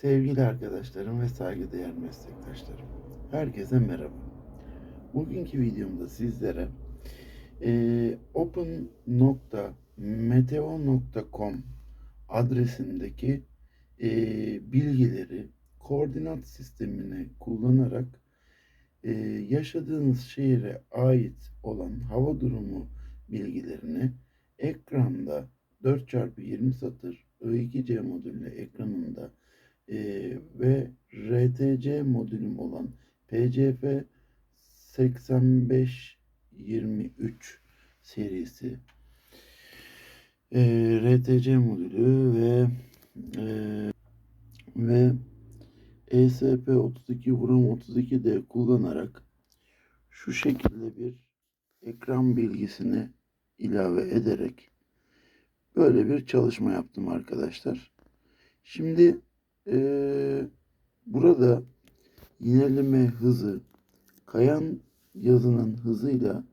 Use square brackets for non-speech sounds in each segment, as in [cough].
Sevgili arkadaşlarım ve saygıdeğer meslektaşlarım. Herkese merhaba. Bugünkü videomda sizlere eee open.meteo.com adresindeki eee, bilgileri koordinat sistemini kullanarak eee, yaşadığınız şehire ait olan hava durumu bilgilerini ekranda 4x20 satır I2C modülü ekranında eee, ve RTC modülüm olan PCF 8523 serisi eee, RTC modülü ve eee, ve ESP32 Vrom 32D kullanarak şu şekilde bir ekran bilgisini ilave ederek böyle bir çalışma yaptım arkadaşlar. Şimdi eee, burada yineleme hızı kayan yazının hızıyla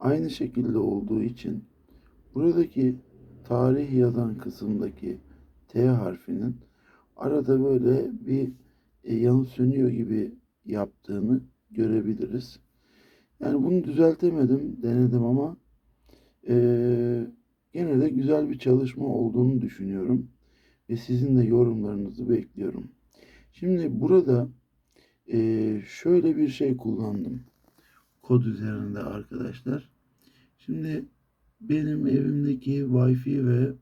aynı şekilde olduğu için buradaki tarih yazan kısımdaki T harfinin arada böyle bir e, yanı sönüyor gibi yaptığını görebiliriz. Yani bunu düzeltemedim, denedim ama eee, gene de güzel bir çalışma olduğunu düşünüyorum ve sizin de yorumlarınızı bekliyorum. Şimdi burada eee, şöyle bir şey kullandım kod üzerinde arkadaşlar. Şimdi benim evimdeki Wi-Fi ve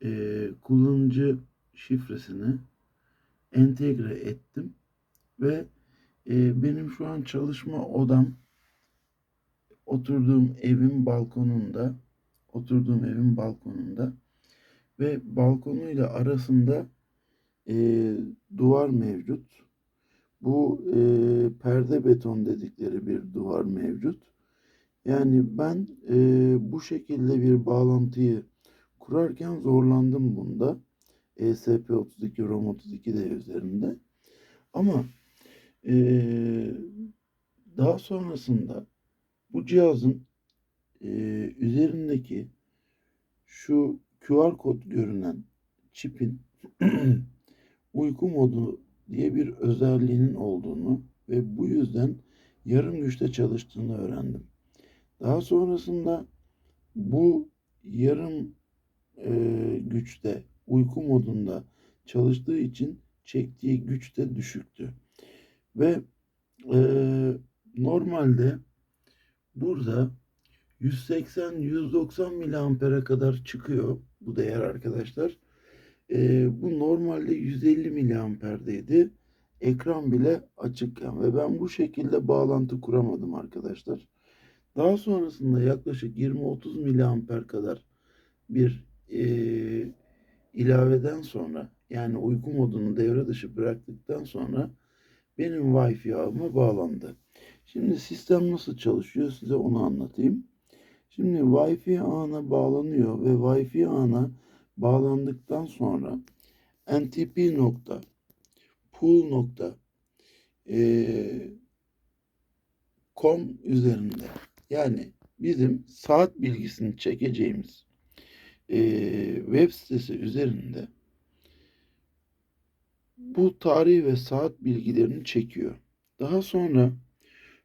eee, kullanıcı şifresini entegre ettim ve eee, benim şu an çalışma odam oturduğum evin balkonunda oturduğum evin balkonunda ve balkonuyla arasında eee, duvar mevcut. Bu eee, perde beton dedikleri bir duvar mevcut. Yani ben eee, bu şekilde bir bağlantıyı kurarken zorlandım bunda. E ESP32 ROM 32 de üzerinde. Ama eee, daha sonrasında bu cihazın eee, üzerindeki şu QR kod görünen çipin [clears throat] uyku modu diye bir özelliğinin olduğunu ve bu yüzden yarım güçte çalıştığını öğrendim. Daha sonrasında bu yarım eee, güçte uyku modunda çalıştığı için çektiği güç de düşüktü. Ve eee, normalde burada 180-190 miliampere kadar çıkıyor bu değer arkadaşlar. Eee, bu normalde 150 miliamperdeydi. Ekran bile açıkken ve ben bu şekilde bağlantı kuramadım arkadaşlar. Daha sonrasında yaklaşık 20-30 miliamper kadar bir eee, ilaveden sonra yani uyku modunu devre dışı bıraktıktan sonra benim Wi-Fi ağıma bağlandı. Şimdi sistem nasıl çalışıyor size onu anlatayım. Şimdi Wi-Fi ağına bağlanıyor ve Wi-Fi ağına bağlandıktan sonra NTP nokta pool nokta eee, com üzerinde yani bizim saat bilgisini çekeceğimiz eee, web sitesi üzerinde bu tarih ve saat bilgilerini çekiyor. Daha sonra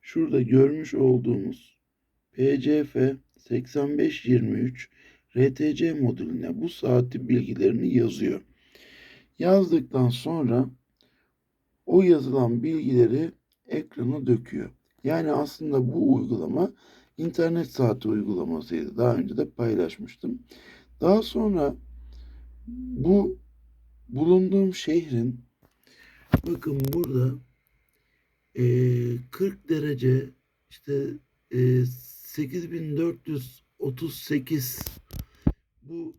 şurada görmüş olduğumuz PCF 8523 RTC modülüne bu saati bilgilerini yazıyor. Yazdıktan sonra o yazılan bilgileri ekrana döküyor. Yani aslında bu uygulama internet saati uygulamasıydı. Daha önce de paylaşmıştım. Daha sonra bu bulunduğum şehrin bakın burada eee, 40 derece işte eee 8438 bu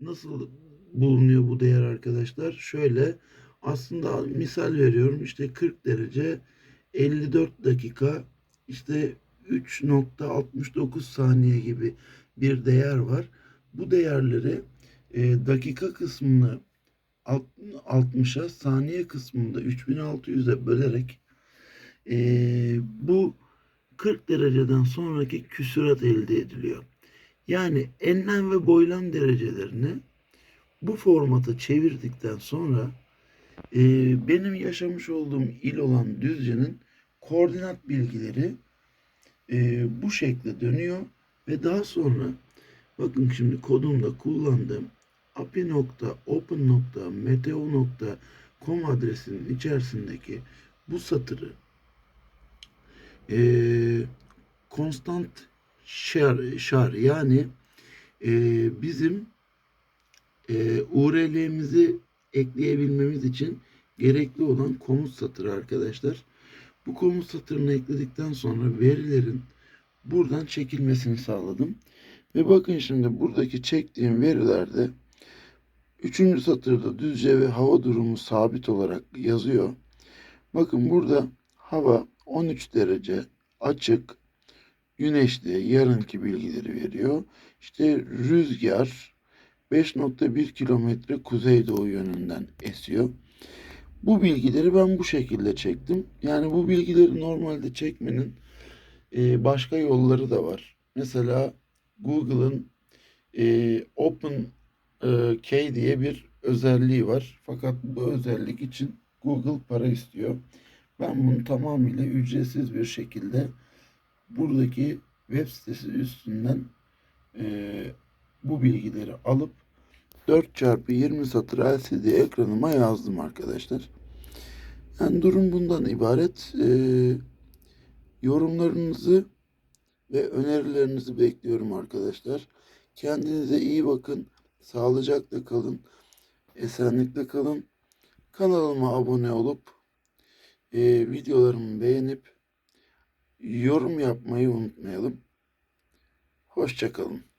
nasıl bulunuyor bu değer arkadaşlar? Şöyle aslında misal veriyorum işte 40 derece 54 dakika işte 3.69 saniye gibi bir değer var. Bu değerleri e, dakika kısmını alt- 60'a saniye kısmında 3600'e bölerek e, bu 40 dereceden sonraki küsurat elde ediliyor. Yani enlem ve boylam derecelerini bu formata çevirdikten sonra Ee, benim yaşamış olduğum il olan Düzce'nin koordinat bilgileri e, bu şekilde dönüyor ve daha sonra bakın şimdi kodumda kullandığım api.open.meteo.com adresinin içerisindeki bu satırı e, constant share, share yani e, bizim e, URL'mizi ekleyebilmemiz için gerekli olan komut satırı arkadaşlar. Bu komut satırını ekledikten sonra verilerin buradan çekilmesini sağladım. Ve bakın şimdi buradaki çektiğim verilerde üçüncü satırda düzce ve hava durumu sabit olarak yazıyor. Bakın burada hava 13 derece açık, güneşli yarınki bilgileri veriyor. İşte rüzgar 5.1 kilometre kuzeydoğu yönünden esiyor. Bu bilgileri ben bu şekilde çektim. Yani bu bilgileri normalde çekmenin e, başka yolları da var. Mesela Google'ın e, Open e, Key diye bir özelliği var. Fakat bu özellik için Google para istiyor. Ben bunu tamamıyla ücretsiz bir şekilde buradaki web sitesi üstünden e, bu bilgileri alıp 4 çarpı 20 satır LCD ekranıma yazdım arkadaşlar. Yani durum bundan ibaret. E, yorumlarınızı ve önerilerinizi bekliyorum arkadaşlar. Kendinize iyi bakın. Sağlıcakla kalın. Esenlikle kalın. Kanalıma abone olup e, videolarımı beğenip yorum yapmayı unutmayalım. Hoşçakalın.